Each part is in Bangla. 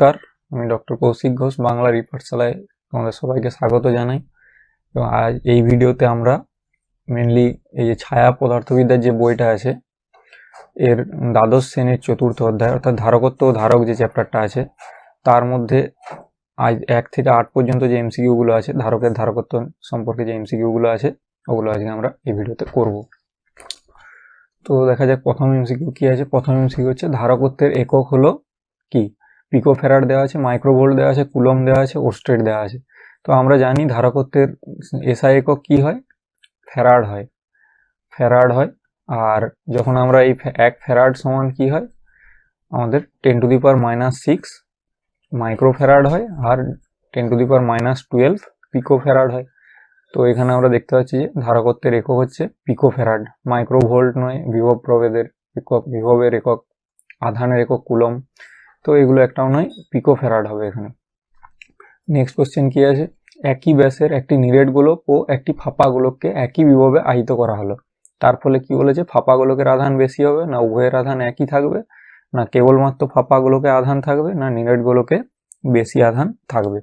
নমস্কার, আমি ডক্টর কৌশিক ঘোষ, বাংলা রিপাঠশালায় তোমাদের সবাইকে স্বাগত জানাই। এবং আজ এই ভিডিওতে আমরা মেনলি এই যে ছায়া পদার্থবিদ্যার যে বইটা আছে, এর দ্বাদশ শ্রেণির চতুর্থ অধ্যায়, অর্থাৎ ধারকত্ব ও ধারক যে চ্যাপ্টারটা আছে, তার মধ্যে আজ এক থেকে আট পর্যন্ত যে এমসিকিউগুলো আছে, ধারকের ধারকত্ব সম্পর্কে যে এমসিকিউগুলো আছে, ওগুলো আজকে আমরা এই ভিডিওতে করব। তো দেখা যাক প্রথম এমসিকিউ কি আছে। প্রথম এমসিকিউ হচ্ছে, ধারকত্বের একক হলো কি? পিকো ফেরার দেওয়া আছে মাইক্রোভোল্ট দেওয়া আছে, কুলম দেওয়া আছে ওস্টেট দেওয়া আছে। তো আমরা জানি ধারকত্বের এসআই একক কি হয়? ফেরাড হয়। ফেরাড হয়। আর যখন আমরা এই এক ফেরাড সমান কি হয়? আমাদের ten to the power minus six micro farad হয় আর ten to the power minus twelve pico farad হয়। তো এখানে আমরা দেখতে পাচ্ছি যে ধারকত্বের একক হচ্ছে পিকো ফেরাড মাইক্রো ভোল্ট নয়, বিভব প্রভেদের একক, বিভবের একক, আধানের একক, কুলম। তো এগুলো একটাও নয় পিকো ফেরাড হবে এখানে। নেক্সট কোশ্চেন কি আছে? একই ব্যাসের একটি নিরেট গোলক ও একটি ফাঁপা গোলককে একই বিভবে আহিত করা হলো। তার ফলে কি বলেছে, ফাঁপা গোলকের আধান বেশি হবে, না উভয়ের আধান একই থাকবে? না কেবলমাত্র ফাঁপা গোলকে আধান থাকবে, না নিরেট গোলকে বেশি আধান থাকবে?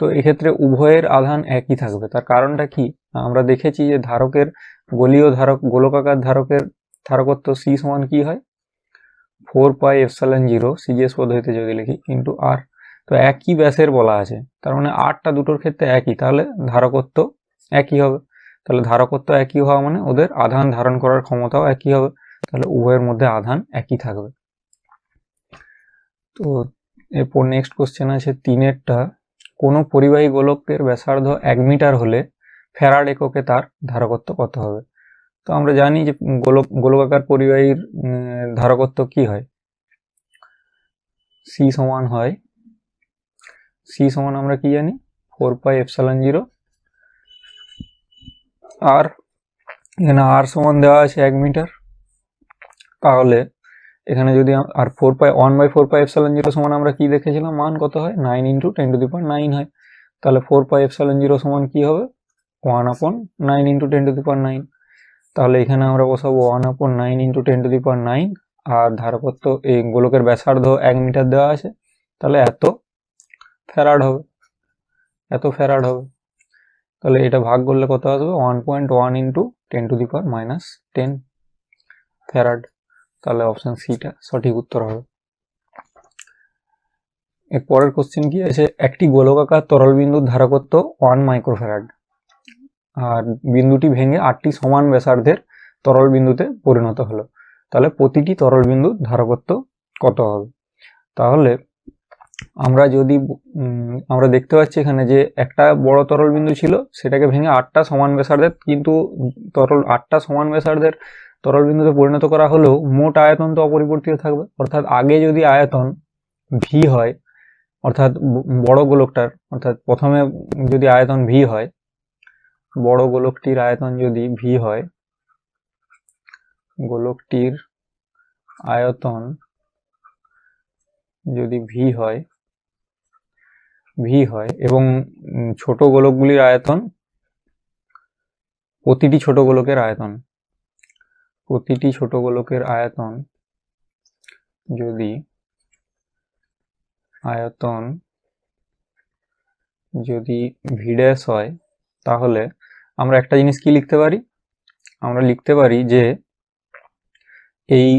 তো এক্ষেত্রে উভয়ের আধান একই থাকবে। তার কারণটা কি? আমরা দেখেছি যে ধারকের গলীয় ধারক, গোলকাকার ধারকের ধারকত্ব সি সমান কি হয়? Four pi epsilon zero CGS পদ্ধতিতে যদি লিখি ইন্টু আর তো একই ব্যাসের বলা আছে। তার মানে আটটা দুটোর ক্ষেত্রে একই, তাহলে ধারকত্ব একই হবে। তাহলে ধারকত্ব একই হওয়া মানে ওদের আধান ধারণ করার ক্ষমতাও একই হবে, তাহলে উভয়ের মধ্যে আধান একই থাকবে। তো এরপর নেক্সট কোশ্চেন আছে তিনেরটা। কোনো পরিবাহী গোলকের ব্যাসার্ধ এক মিটার হলে ফ্যারাড এককে তার ধারকত্ব কত হবে? তো আমরা জানি যে গোলক, গোলকাকার পরিবাহীর ধারকত্ব কি হয়? সি সমান হয়, সি সমান আমরা কি জানি? Four pi epsilon zero. আর এখানে আর সমান দেওয়া আছে এক মিটার। তাহলে এখানে যদি আর four pi, one by four pi epsilon zero সমান আমরা কি দেখেছিলাম? মান কত হয়? Nine into ten to the power nine হয়। তাহলে ফোর পাই এপসালন জিরো সমান কি হবে? One upon nine into ten to the power nine. তাহলে এখানে আমরা বসাবো one upon nine into ten to the power nine আর ধারপত্র এই গোলকের ব্যাসার্ধ এক মিটার দেওয়া আছে, তাহলে এত ফ্যারাড হবে, এত ফ্যারাড হবে। তাহলে এটা ভাগ করলে কত আসবে? One point one into ten to the power minus ten farad তাহলে অপশান সিটা সঠিক উত্তর হবে। এর পরের কোশ্চেন কি আছে? একটি গোলকাকার তরল বিন্দুর ধারকত্ব ওয়ান মাইক্রোফ্যারাড আর বিন্দুটি ভেঙে আটটি সমান ব্যাসার্ধের তরল বিন্দুতে পরিণত হলো। তাহলে প্রতিটি তরল বিন্দুর ধারকত্ব কত হবে? তাহলে আমরা যদি আমরা দেখতে পাচ্ছি এখানে যে একটা বড় তরল বিন্দু ছিল, সেটাকে ভেঙে আটটা সমান ব্যাসার্ধের, কিন্তু তরল, আটটা সমান ব্যাসার্ধের তরল বিন্দুতে পরিণত করা হলেও মোট আয়তন তো অপরিবর্তিত থাকবে। অর্থাৎ আগে যদি আয়তন ভি হয়, অর্থাৎ বড় গোলকটার, অর্থাৎ প্রথমে যদি আয়তন ভি হয় বড় গোলকটির আয়তন যদি ভি হয়, গোলকটির আয়তন যদি ভি হয় ভি হয় এবং ছোট গোলকগুলির আয়তন, প্রতিটি ছোট গোলকের আয়তন, প্রতিটি ছোট গোলকের আয়তন যদি আয়তন যদি ভিডেস হয়, তাহলে আমরা একটা জিনিস কি লিখতে পারি? আমরা লিখতে পারি যে এই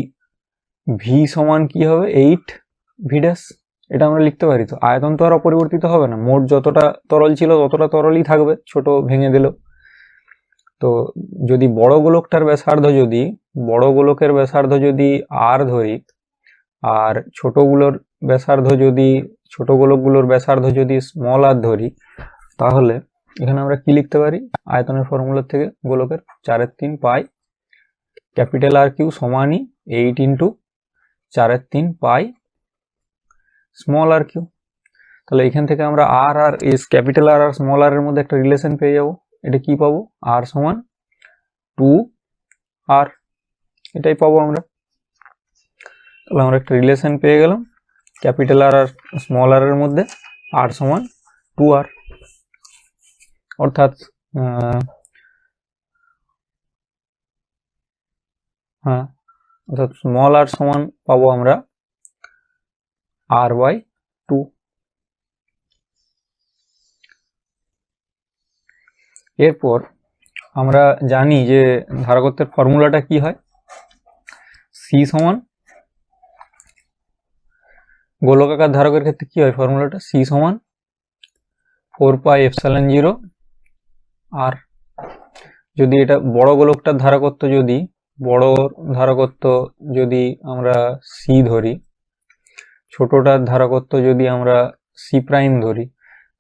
ভি সমান কি হবে? এইট ভি ড্যাশ এটা আমরা লিখতে পারি তো। আয়তন তো আর অপরিবর্তিত হবে না। মোট যতটা তরল ছিল ততটা তরলই থাকবে। ছোট ভেঙে দিল। তো যদি বড় গোলকটার ব্যাসার্ধ যদি, বড় গোলকের ব্যাসার্ধ যদি আর ধরি, আর ছোটগুলোর ব্যাসার্ধ যদি, ছোট গোলকগুলোর ব্যাসার্ধ যদি স্মল আর ধরি, তাহলে এখানে আমরা কি লিখতে পারি? আয়তনের ফর্মুলা থেকে গোলকের চারের তিন পাই ক্যাপিটাল আর কিউ সমানই এইট ইন্টু চারের তিন পাই স্মল আর কিউ। তাহলে এখান থেকে আমরা R R S capital R আর স্মল আর এর মধ্যে একটা রিলেশন পেয়ে যাব। এটা কি পাবো? আর সমান টু আর এটাই পাবো আমরা। তাহলে আমরা একটা রিলেশন পেয়ে গেলাম। ক্যাপিটাল আর আর স্মল আর এর মধ্যে আর সমান টু আর অর্থাৎ হ্যাঁ অর্থাৎ স্মল আর সমান পাবো আমরা আর ওয়াই টু এরপর আমরা জানি যে ধারাগত্যের ফর্মুলাটা কি হয়? সি সমান, গোলকাকার ধারকের ক্ষেত্রে কি হয়? ফর্মুলাটা সি সমান ফোর পাই এফসালেন জিরো আর যদি এটা বড় গোলকটার ধারকত্ব যদি, বড় ধারকত্ব যদি আমরা সি ধরি, ছোটটার ধারকত্ব যদি আমরা সি প্রাইম ধরি,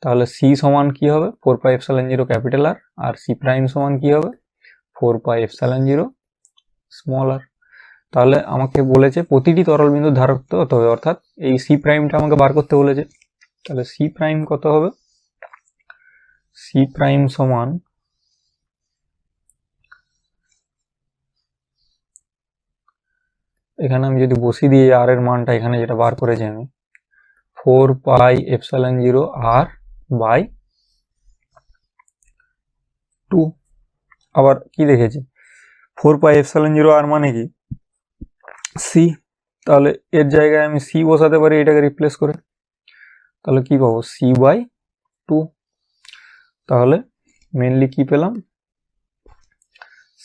তাহলে সি সমান কি হবে? Four pi epsilon zero capital R আর সি প্রাইম সমান কি হবে? Four pi epsilon zero small R তাহলে আমাকে বলেছে প্রতিটি তরল বিন্দুর ধারকত্ব কত হবে? অর্থাৎ এই সি প্রাইমটা আমাকে বার করতে বলেছে। তাহলে সি প্রাইম কত হবে? সি প্রাইম সমান এখানে আমি যদি বসি দিই আর এর মানটা, এখানে যেটা বার করেছি আমি four pi epsilon zero R by two আবার কি দেখেছি? ফোর পাই এপসালন জিরো আর মানে কি? সি তাহলে এর জায়গায় আমি সি বসাতে পারি, এটাকে রিপ্লেস করে। তাহলে কি পাবো? সি বাই টু তাহলে মেনলি কি পেলাম?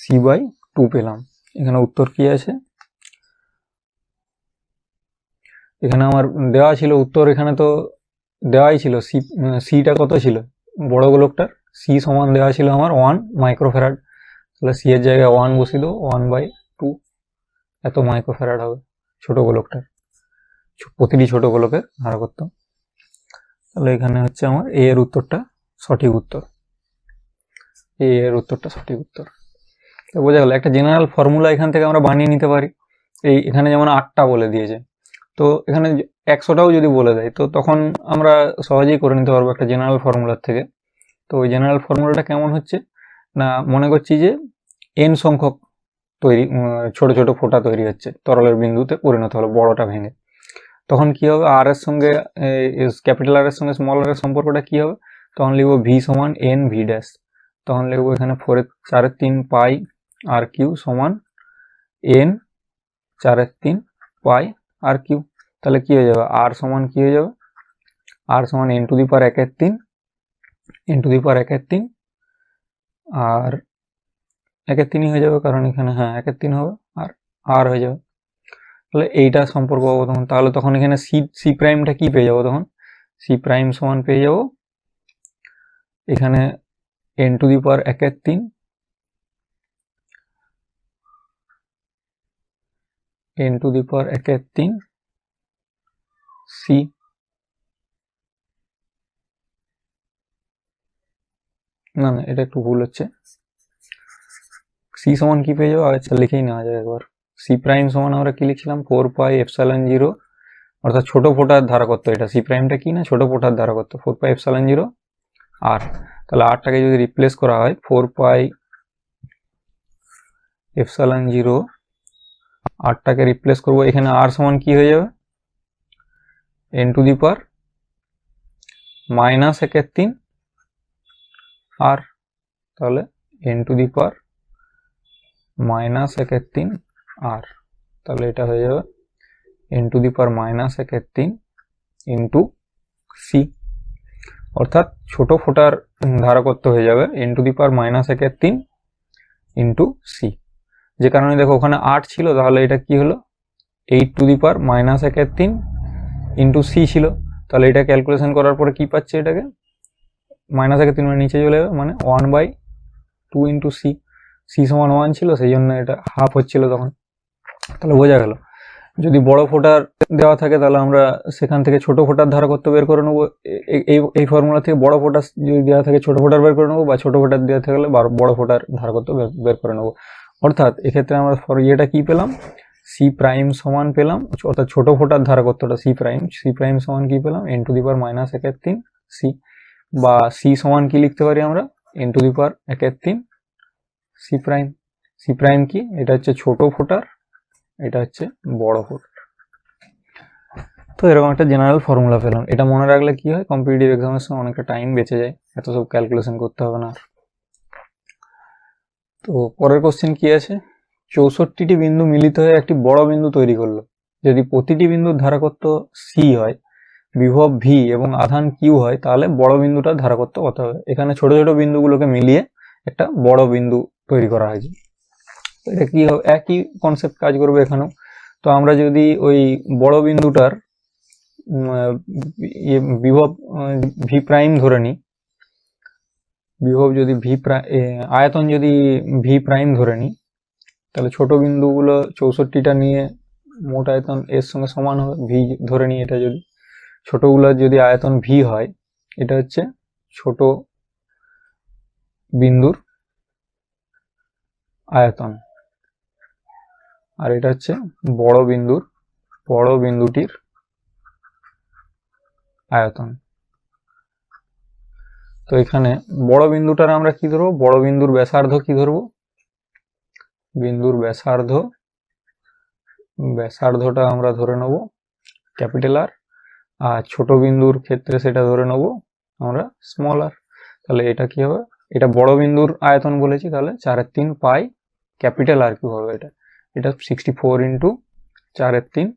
সি বাই টু পেলাম। এখানে উত্তর কি আছে? এখানে আমার দেওয়া ছিল উত্তর, এখানে তো দেওয়াই ছিল। সি সিটা কত ছিল? বড় গোলকটার। সি সমান দেওয়া ছিল আমার ওয়ান মাইক্রোফেরাড তাহলে সি এর জায়গায় ওয়ান বসিয়ে দেবো ওয়ান বাই টু এত মাইক্রোফেরাড হবে ছোট গোলকটার। প্রতিটি ছোট গোলকের ধারকত্ব তাহলে এখানে হচ্ছে আমার এ এর উত্তরটা সঠিক উত্তর। এর উত্তরটা সঠিক উত্তর। তো বোঝা গেল, একটা জেনারেল ফর্মুলা এখান থেকে আমরা বানিয়ে নিতে পারি। এই এখানে যেমন আটটা বলে দিয়েছে, তো এখানে একশোটাও যদি বলে দেয়, তো তখন আমরা সহজেই করে নিতে পারব একটা জেনারেল ফর্মুলার থেকে। তো ওই জেনারেল ফর্মুলাটা কেমন হচ্ছে? না, মনে করছি যে এন সংখ্যক তৈরি ছোট ছোট ফোঁটা তৈরি হচ্ছে, তরলের বিন্দুতে পরিণত হলো, বড়টা ভেঙে। তখন কি হবে? আর এর সঙ্গে ক্যাপিটাল আর এর সঙ্গে স্মল আর এর সম্পর্কটা কি হবে? তখন লিখব ভি সমান এন ভি ড্যাশ তখন লিখব এখানে ফোরের চারের তিন পাই আর কিউ সমান এন চারের তিন পাই আর কিউ তাহলে কি হয়ে যাবে? আর সমান কি হয়ে যাবে? আর সমান এন টু দি পার একের তিন এন টু দি পার একের তিন, আর একের তিনই হয়ে যাবে কারণ এখানে হ্যাঁ একের তিন হবে, আর আর হয়ে যাবে। তাহলে এইটা সম্পর্ক পাবো তখন। তাহলে তখন এখানে সি সি প্রাইমটা কি পেয়ে যাব তখন? সি প্রাইম সমান পেয়ে যাব এখানে এন টু দি পাওয়ার একের তিন এন টু দি পাওয়ার একের তিন সি না না, এটা একটু ভুল হচ্ছে। সি সমান কি পেয়ে যাব? আচ্ছা লিখেই নেওয়া যায় একবার। সি প্রাইম সমান আমরা কি লিখছিলাম? ফোর পাই এফসালন জিরো অর্থাৎ ছোট ফোটার ধারকত্ব। এটা সি প্রাইমটা কি না? ছোট ফোটার ধারকত্ব। ফোর পাই এফসালন জিরো আর তাহলে আরটাকে যদি রিপ্লেস করা হয় ফোর পাই এফসালন জিরো আরটাকে রিপ্লেস করব, এখানে আর সমান কি হয়ে যাবে? N to the power minus একের তিন, আর তাহলে n to the power minus একের তিন আর তাহলে এটা হয়ে যাবে n to the power minus একের তিন ইন্টু সি অর্থাৎ ছোট ফোটার ধারকত্ব হয়ে যাবে n to the power minus একের তিন ইন্টু সি যে কারণে দেখো ওখানে আট ছিল, তাহলে এটা কি হলো? Eight to the power minus একের তিন ইন্টু সি ছিল। তাহলে এটা ক্যালকুলেশন করার পরে কি পাচ্ছে এটাকে? মাইনাস একের তিন মানে নিচে চলে যাবে মানে one by two into C C সমান ওয়ান ছিল, সেই জন্য এটা হাফ হচ্ছিল তখন। তাহলে বোঝা গেল। যদি বড় ফোটার দেওয়া থাকে, তাহলে আমরা সেখান থেকে ছোট ফোটার ধারকত্ব বের করে নেব। এই এই ফর্মুলা থেকে বড় ফোটার যদি দেওয়া থাকে, ছোট ফোটার বের করে নেব বা ছোট ফোটার দেওয়া থাকলে বড় ফোটার ধারকত্ব বের- বের করে নেব। অর্থাৎ এক্ষেত্রে আমরা ফর ইয়েটা কি পেলাম? সি প্রাইম সমান পেলাম, অর্থাৎ ছোট ফোটার ধারকত্বটা সি প্রাইম সি প্রাইম সমান কি পেলাম? N to the power minus একের তিন সি বা সি সমান কি লিখতে পারি আমরা? এন টু দি পাওয়ার একের তিন সি প্রাইম সি প্রাইম কি? এটা হচ্ছে ছোট ফোটার এটা হচ্ছে বড় ফোটার তো এরকম একটা জেনারেল ফর্মুলা পেলাম। এটা মনে রাখলে কি হয়? কম্পিটিটিভ এক্সামের সময় অনেকটা টাইম বেঁচে যায়। এত সব ক্যালকুলেশন করতে হবে না। তো পরের কোশ্চেন কি আছে? চৌষট্টিটি বিন্দু মিলিত হয়ে একটি বড় বিন্দু তৈরি করল। যদি প্রতিটি বিন্দুর ধারাকত্ব সি হয়, বিভব ভি এবং আধান কিউ হয়, তাহলে বড় বিন্দুটার ধারাকত্ব কত হবে? এখানে ছোট ছোট বিন্দুগুলোকে মিলিয়ে একটা বড় বিন্দু তৈরি করা হয়েছে। এটা কি হবে? একই কনসেপ্ট কাজ করবে এখানেও। তো আমরা যদি ওই বড় বিন্দুটার ইয়ে বিভব ভি প্রাইম ধরে নিই, বিভব যদি ভি আয়তন যদি ভি প্রাইম ধরে নিই, তাহলে ছোট বিন্দুগুলো চৌষট্টিটা নিয়ে মোট আয়তন এর সঙ্গে সমান হবে ভি ধরে নিই এটা যদি। ছোটগুলোর যদি আয়তন ভি হয়, এটা হচ্ছে ছোট বিন্দুর আয়তন। আর এটা হচ্ছে বড় বিন্দুর, বড় বিন্দুটির আয়তন। তো এখানে বড় বিন্দুটার আমরা কি ধরবো? বড় বিন্দুর ব্যাসার্ধ কি ধরবো? বিন্দুর ব্যাসার্ধ, ব্যাসার্ধটা আমরা ধরে নেব ক্যাপিটাল আর আর ছোট বিন্দুর ক্ষেত্রে সেটা ধরে নেব আমরা স্মল আর তাহলে এটা কি হবে? এটা বড় বিন্দুর আয়তন বলেছি, তাহলে চারের তিন পাই ক্যাপিটাল আর কিউ হবে এটা। এটা সিক্সটি ফোর ইন্টু চারের তিন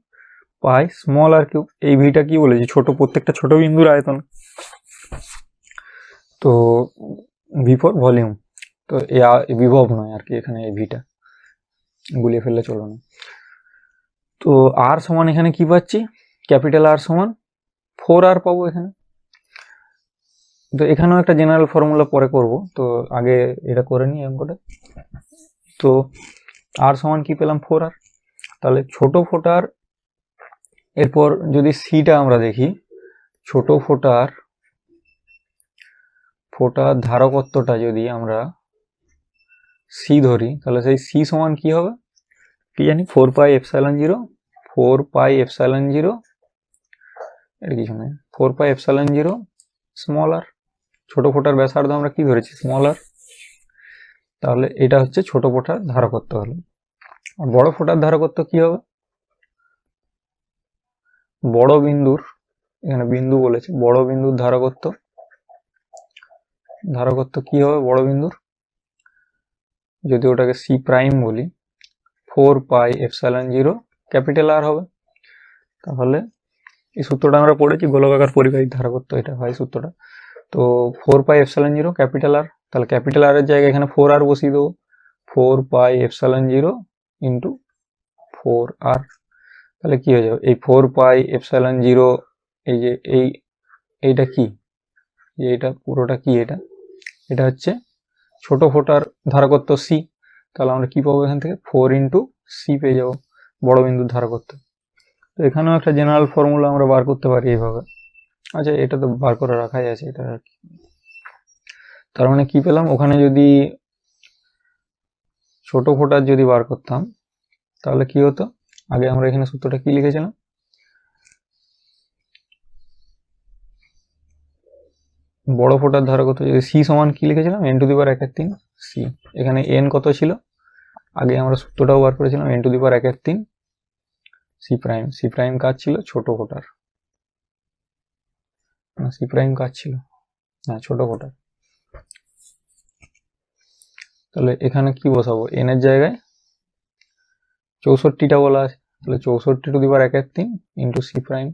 পাই স্মল আর কিউ এই ভিটা কি বলেছি? ছোট, প্রত্যেকটা ছোট বিন্দুর আয়তন। তো ভি ভলিউম তো এ বিভব নয় আর কি এখানে এই ভিটা গুলিয়ে ফেললে চলো না। তো আর সমান এখানে কি পাচ্ছি? ক্যাপিটাল আর সমান ফোর আর পাবো এখানে। তো এখানেও একটা জেনারেল ফর্মুলা পরে করব। তো আগে এটা করে নিই অঙ্কটা তো আর সমান কি পেলাম ফোর আর? তাহলে ছোট ফোটার এরপর যদি সিটা আমরা দেখি, ছোট ফোটার ফোটার ধারকত্বটা যদি আমরা সি ধরি, তাহলে সেই সি সমান কি হবে? কি জানি? Four pi epsilon zero four pi epsilon zero এটা কিছু নেই four pi epsilon zero small R ছোট ফোটার ব্যাসার্ধ আমরা কি ধরেছি? স্মল আর তাহলে এটা হচ্ছে ছোট ফোটার ধারকত্ব হলো। আর বড় ফোটার ধারকত্ব কি হবে? বড় বিন্দুর, এখানে বিন্দু বলেছে, বড় বিন্দুর ধারকত্ব। ধারকত্ব কি হবে বড় বিন্দুর? যদি ওটাকে সি প্রাইম বলি four pi epsilon zero capital R হবে। তাহলে এই সূত্রটা আমরা পড়েছি গোলকাকার পরিবাহী ধারকত্ব, এটা হয় সূত্রটা। তো four pi epsilon zero capital R তাহলে ক্যাপিটাল আর এর জায়গায় এখানে ফোর আর বসিয়ে দেবো। Four pi epsilon zero into four R তাহলে কি হয়ে যাবে? এই ফোর পাই এফসাইলন জিরো এই যে এই, এইটা কি? যে এটা পুরোটা কি এটা? এটা হচ্ছে ছোট ফোটার ধারকত্ব সি তাহলে আমরা কি পাবো এখান থেকে? ফোর ইন্টু সি পেয়ে যাব বড় বিন্দুর ধারকত্ব। তো এখানেও একটা জেনারেল ফর্মুলা আমরা বার করতে পারি এইভাবে। আচ্ছা এটা তো বার করে রাখাই আছে, এটা আর কি। তার মানে কি পেলাম? ওখানে যদি ছোট ফোটার যদি বার করতাম, তাহলে কি হতো? আগে আমরা এখানে সূত্রটা কি লিখেছিলাম? বড় ফোটার ধারা কত যদি সি সমান কি লিখেছিলাম? এন টু দি পাওয়ার এক তিন সি এখানে এন কত ছিল? আগে আমরা সূত্রটাও বার করেছিলাম এন টু দি পাওয়ার এক তিন সি প্রাইম সি প্রাইম কাজ ছিল? ছোট ফোটার সি প্রাইম কাজ ছিল? হ্যাঁ ছোট ফোটার তাহলে এখানে কি বসাবো? এন এর জায়গায় চৌষট্টিটা বলা আছে। তাহলে চৌষট্টি টু দি পাওয়ার একের তিন ইন্টু সি প্রাইম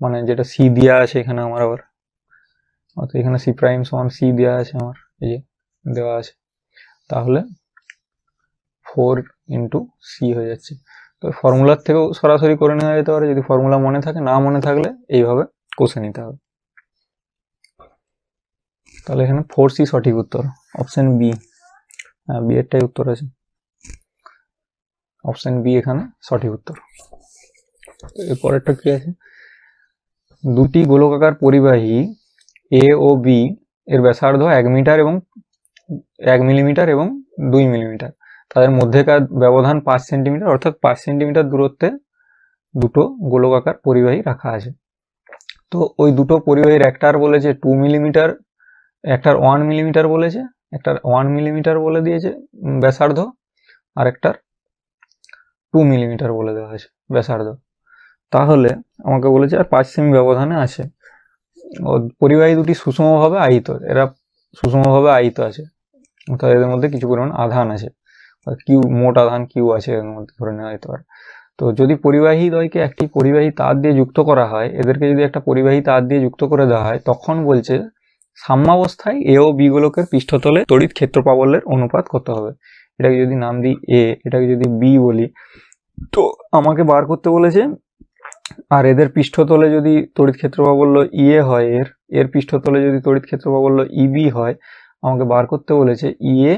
মানে যেটা সি দেওয়া আছে এখানে আমার আবার। অর্থাৎ এখানে সি প্রাইম সমান সি দেওয়া আছে আমার, এই যে দেওয়া আছে। তাহলে ফোর ইন্টু সি হয়ে যাচ্ছে। তো ফর্মুলার থেকেও সরাসরি করে নেওয়া যেতে পারে। যদি ফর্মুলা মনে থাকে, না মনে থাকলে এইভাবে কষে নিতে হবে। তাহলে এখানে ফোর সি সঠিক উত্তর অপশন বি বি এরটাই উত্তর আছে। অপশন বি এখানে সঠিক উত্তর। এরপরেরটা কি আছে? দুটি গোলকাকার পরিবাহী এ ও বি এর ব্যাসার্ধ এক মিটার এবং এক মিলিমিটার এবং দুই মিলিমিটার। তাদের মধ্যেকার ব্যবধান পাঁচ সেন্টিমিটার, অর্থাৎ পাঁচ সেন্টিমিটার দূরত্বে দুটো গোলকাকার পরিবাহী রাখা আছে। তো ওই দুটো পরিবাহীর একটার বলেছে টু মিলিমিটার একটার ওয়ান মিলিমিটার বলেছে একটার ওয়ান মিলিমিটার বলে দিয়েছে ব্যাসার্ধ আর একটার টু মিলিমিটার বলে দেওয়া হয়েছে, ব্যাসার্ধ। তাহলে আমাকে বলেছে, আর পাঁচ সেমি ব্যবধানে আছে। ও পরিবাহী দুটি সুষমভাবে আহিত এরা সুষমভাবে আহিত আছে। অর্থাৎ এদের মধ্যে কিছু পরিমাণ আধান আছে। কিউ, মোট আধান কিউ আছে এর মধ্যে ধরে নেওয়া যেতে পারে। তো যদি পরিবাহী দ্বয়কে একটি পরিবাহী তার দিয়ে যুক্ত করা হয়, এদেরকে যদি একটা পরিবাহী তার দিয়ে যুক্ত করে দেওয়া হয়, তখন বলছে সাম্যাবস্থায় এ ও বি গোলকের পৃষ্ঠতলে তড়িৎ ক্ষেত্র প্রাবল্যের অনুপাত কত হবে? এটাকে যদি নাম দিই এ, এটাকে যদি বি বলি, তো আমাকে বার করতে বলেছে, আর এদের পৃষ্ঠতলে যদি তড়িৎ ক্ষেত্র প্রাবল্য ইএ হয়, এর এর পৃষ্ঠতলে যদি তড়িৎ ক্ষেত্র প্রাবল্য ইবি হয়, আমাকে বার করতে বলেছে ইএ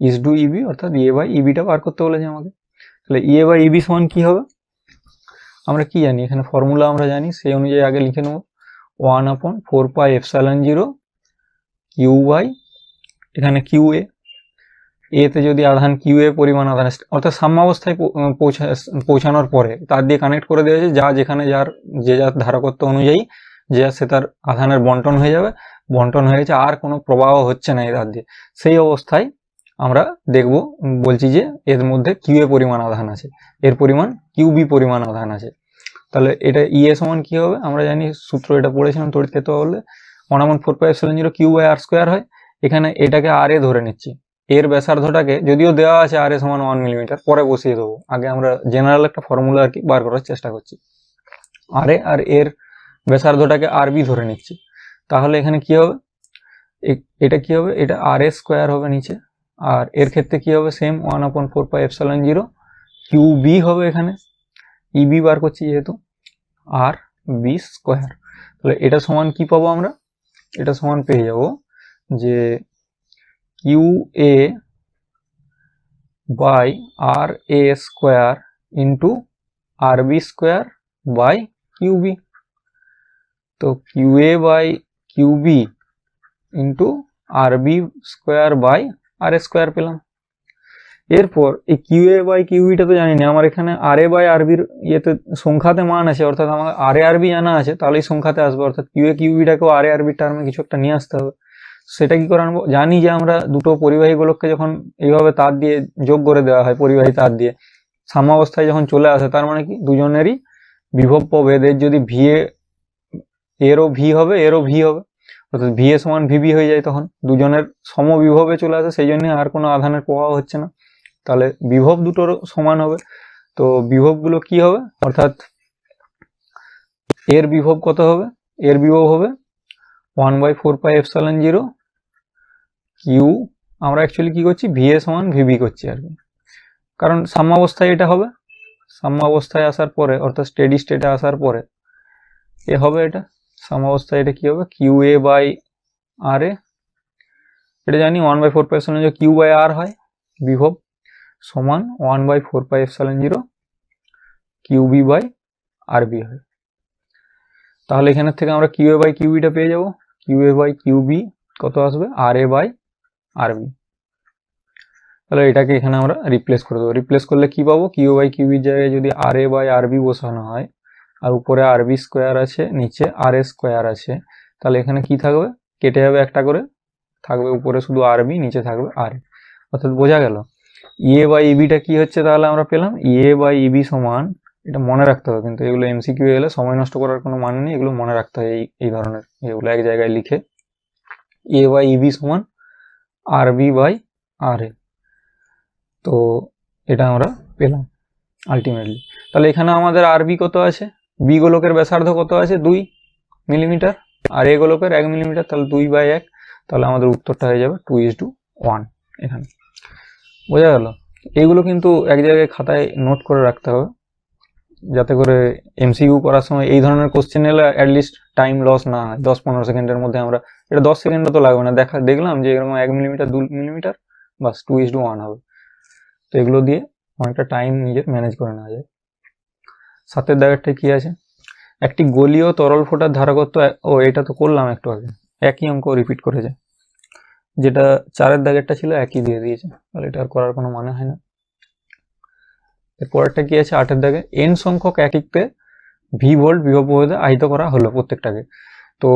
ইস ডু ইবি অর্থাৎ ইএ বাই ইবিটা বার করতে বলেছে আমাকে। তাহলে ইএ বাই ইবি সমান কি হবে? আমরা কি জানি? এখানে ফর্মুলা আমরা জানি, সেই অনুযায়ী আগে লিখে নেব। One upon four pi epsilon zero Q by এখানে কিউ এতে যদি আধান কিউ এ পরিমাণ আধান অর্থাৎ সাম্যাবস্থায় পৌঁছানোর পরে তার দিয়ে কানেক্ট করে দেওয়া হয়েছে যা যেখানে যার যে যার ধারকত্ব অনুযায়ী যে সে তার আধানের বন্টন হয়ে যাবে, বন্টন হয়ে গেছে, আর কোনো প্রবাহ হচ্ছে না তার দিয়ে। সেই অবস্থায় আমরা দেখব, বলছি যে এর মধ্যে কিউ এ পরিমাণ আধান আছে, এর পরিমাণ কিউবি পরিমাণ আধান আছে। তাহলে এটা ইএ সমান কি হবে? আমরা জানি সূত্র এটা পড়েছিলাম তড়িৎ ক্ষেত্র বললে one upon four five seven zero Q by R square হয়। এখানে এটাকে আর এ ধরে নিচ্ছি। এর ব্যাসার্ধটাকে যদিও দেওয়া আছে আর এ সমান ওয়ান মিলিমিটার পরে বসিয়ে দেবো। আগে আমরা জেনারেল একটা ফর্মুলা আর কি বার করার চেষ্টা করছি। আর এ আর এর ব্যাসার্ধটাকে আর বি ধরে নিচ্ছি। তাহলে এখানে কি হবে? এটা কি হবে? এটা আর এ স্কোয়ার হবে নিচে। আর এর ক্ষেত্রে কি হবে? Same one upon four pi epsilon zero Q B হবে এখানে। ইবি বার করছি যেহেতু আর বি স্কোয়ার তাহলে এটা সমান কি পাবো আমরা? এটা সমান পেয়ে যাব যে Q A by R A square into R B square by Q B তো Q A by Q B into R B square by R A square পেলাম। এরপর এই কিউ এ বাই কিউ বিটা তো জানি না আমার এখানে আর এ বাই আরবির ইয়েতে সংখ্যাতে মান আছে, অর্থাৎ আমার আর এ আর বি জানা আছে তাহলে এই সংখ্যাতে আসবে। অর্থাৎ কিউ এ কিউ বিটাকেও আর এ আর বির টার্মে কিছু একটা নিয়ে আসতে হবে। সেটা কি করে আনব? জানি যে আমরা দুটো পরিবাহী গোলককে যখন এইভাবে তার দিয়ে যোগ করে দেওয়া হয়, পরিবাহী তার দিয়ে, সাম্যাবস্থায় যখন চলে আসে, তার মানে কি? দুজনেরই বিভব প্রভেদ এর যদি ভি এরও ভি হবে, এরও ভি হবে। অর্থাৎ ভি এ সমান ভিবি হয়ে যায় তখন। দুজনের সমবিভবে চলে আসে, সেই জন্য আর কোনো আধানের প্রভাব হচ্ছে না। তাহলে বিভব দুটোর সমান হবে। তো বিভবগুলো কি হবে? অর্থাৎ এর বিভব কত হবে? এর বিভব হবে one by four pi epsilon zero Q আমরা অ্যাকচুয়ালি কী করছি? ভি এ সমান ভিবি করছি আর কি। কারণ সাম্যাবস্থায় এটা হবে। সাম্যাবস্থায় আসার পরে, অর্থাৎ স্টেডি স্টেটে আসার পরে, এ হবে এটা। সাম্যাবস্থায় এটা কি হবে? কিউ এ বাই আর এ এটা জানি one by four pi epsilon zero Q by R হয়। বিভব সমান one by four pi epsilon zero Q B by R B হয়। তাহলে এখানের থেকে আমরা কিউ বাই কিউ বিটা পেয়ে যাব। Q A by Q B কত আসবে? R A by R B. তাহলে এটাকে এখানে আমরা রিপ্লেস করে দেবো। রিপ্লেস করলে কি পাবো? কিউ বাই কিউ বির জায়গায় যদি আর এ বাই আর বি বসানো হয়, আর উপরে আর বি স্কোয়ার আছে, নিচে আর এ স্কোয়ার আছে, তাহলে এখানে কি থাকবে? কেটে যাবে একটা করে। থাকবে উপরে শুধু আর বি, নিচে থাকবে আর অর্থাৎ বোঝা গেল? ইএ বাই ইবিটা কি হচ্ছে তাহলে আমরা পেলাম? ইএ বাই ইবি সমান, এটা মনে রাখতে হবে কিন্তু এগুলো এমসিকিউ এলে সময় নষ্ট করার কোনো মানে নেই, এগুলো মনে রাখতে হয় এই এই ধরনের, এগুলো এক জায়গায় লিখে। এ বাই ইবি সমান আর বি বাই আর এ তো এটা আমরা পেলাম আলটিমেটলি তাহলে এখানে আমাদের আর বি কত আছে? বি গোলকের ব্যাসার্ধ কত আছে? দুই মিলিমিটার। আর এ গোলকের এক মিলিমিটার, তাহলে দুই বাই এক। তাহলে আমাদের উত্তরটা হয়ে যাবে টু ইস টু ওয়ান এখানে। বোঝা গেল? এইগুলো কিন্তু এক জায়গায় খাতায় নোট করে রাখতে হবে। যাতে করে এমসিকিউ করার সময় এই ধরনের কোশ্চেন এলে অ্যাটলিস্ট টাইম লস না হয়। দশ পনেরো সেকেন্ডের মধ্যে আমরা এটা দশ সেকেন্ডও তো লাগবে না। দেখা দেখলাম যে এরকম এক মিলিমিটার দু মিলিমিটার বাস টু ইস টু ওয়ান হবে। তো এগুলো দিয়ে অনেকটা টাইম নিজের ম্যানেজ করে নেওয়া যায়। সাতের দাগেরটা কি আছে? একটি গলীয় তরল ফোটার এক- ও এটা তো করলাম একটু আগে। একই অঙ্ক রিপিট করে যায় যেটা চারের দাগেরটা ছিল একই দিয়ে দিয়েছে। তাহলে এটা আর করার কোনো মানে হয় না। এরপরেরটা কি আছে? আটের দাগে এন সংখ্যক এককে ভি ভোল্ট বিভব আহিত করা হলো প্রত্যেকটাকে। তো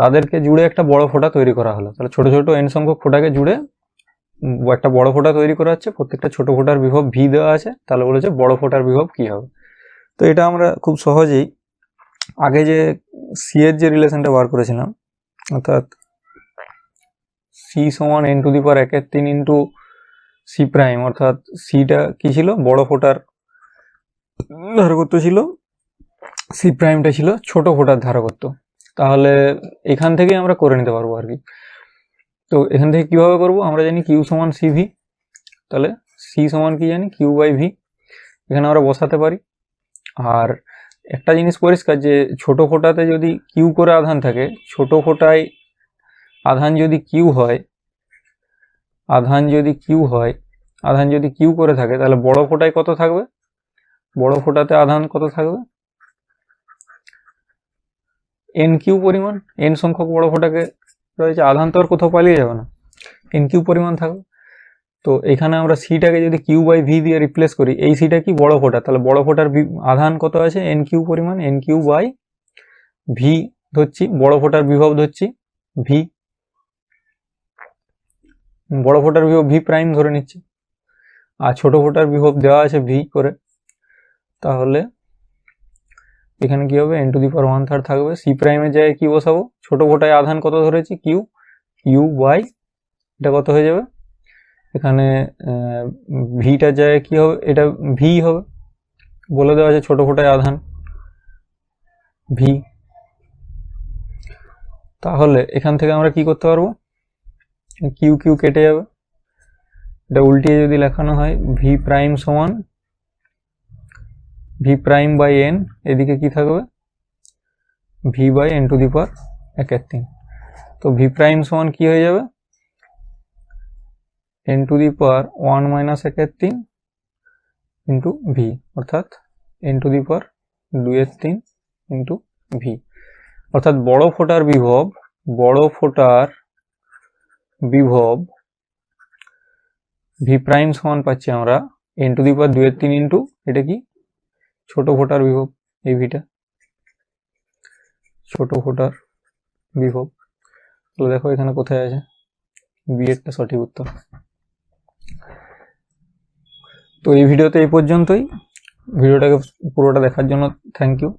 তাদেরকে জুড়ে একটা বড় ফোঁটা তৈরি করা হলো। তাহলে ছোট ছোট এন সংখ্যক ফোঁটাকে জুড়ে একটা বড় ফোঁটা তৈরি করা হচ্ছে। প্রত্যেকটা ছোট ফোঁটার বিভব ভি দেওয়া আছে। তাহলে বলেছে বড় ফোঁটার বিভব কি হবে? তো এটা আমরা খুব সহজেই আগে যে সি এর যে রিলেশনটা বার করেছিলাম, অর্থাৎ সি সমান এন টু দি পাওয়ার একের তিন ইন্টু সি প্রাইম অর্থাৎ সিটা কি ছিল? বড় ফোটার ধারকত্ব ছিল। সি প্রাইমটা ছিল ছোট ফোটার ধারকত্ব। তাহলে এখান থেকেই আমরা করে নিতে পারব আর কি। তো এখান থেকে কীভাবে করব? আমরা জানি কিউ সমান সি ভি তাহলে সি সমান কি জানি? কিউ বাই ভি এখানে আমরা বসাতে পারি। আর একটা জিনিস পরিষ্কার যে ছোট ফোঁটাতে যদি কিউ করে আধান থাকে, ছোট ফোঁটায় আধান যদি কিউ হয়, আধান যদি কিউ হয়, আধান যদি কিউ করে থাকে, তাহলে বড় ফোঁটায় কত থাকবে? বড় ফোঁটাতে আধান কত থাকবে? এন কিউ পরিমাণ এন সংখ্যক বড় ফোঁটাকে রয়েছে, আধান তো আর কোথাও পালিয়ে যাবে না। এন কিউ পরিমাণ থাকবে। তো এখানে আমরা সিটাকে যদি কিউ বাই ভি দিয়ে রিপ্লেস করি, এই সিটা কি বড় ফোঁটা? তাহলে বড় ফোঁটার আধান কত আছে? এন কিউ পরিমাণ এন কিউ বাই ভি ধরছি, বড় ফোঁটার বিভব ধরছি ভি বড় ফোঁটার বিভব ভি প্রাইম ধরে নিচ্ছি। আর ছোট ফোঁটার বিভব দেওয়া আছে ভি করে। তাহলে এখানে কি হবে? N to the power one third থাকবে। সি প্রাইমের জায়গায় কি বসাবো? ছোট ফোঁটায় আধান কত ধরেছি? কিউ কিউ বাই এটা কত হয়ে যাবে? এখানে ভিটার জায়গায় কি হবে? এটা ভি হবে। বলে দেওয়া আছে ছোট ফোঁটায় আধান। ভি তাহলে এখান থেকে আমরা কি করতে পারব? কিউ কিউ কেটে যাবে। এটা উল্টিয়ে যদি লেখানো হয় ভি প্রাইম সমান ভি প্রাইম বাই এন এদিকে কি থাকবে? V by N to the power একের তিন। তো ভি প্রাইম সমান কি হয়ে যাবে? N to the power one minus একের তিন ইন্টু ভি অর্থাৎ এন টু দি পাওয়ার দুইয়ের তিন ইন্টু ভি অর্থাৎ বড় ফোটার বিভব, বড় ফোটার বিভব ভি প্রাইম সমান পাচ্ছি আমরা এন টু দি পাওয়ার দুইয়ের তিন ইন্টু এটা কি? ছোট ফোটার বিভব, এই ভিটা ছোট ফোটার বিভব। তাহলে দেখো এখানে কোথায় আছে? বি এরটা সঠিক উত্তর। তো এই ভিডিওতে এই পর্যন্তই। ভিডিওটাকে পুরোটা দেখার জন্য থ্যাংক ইউ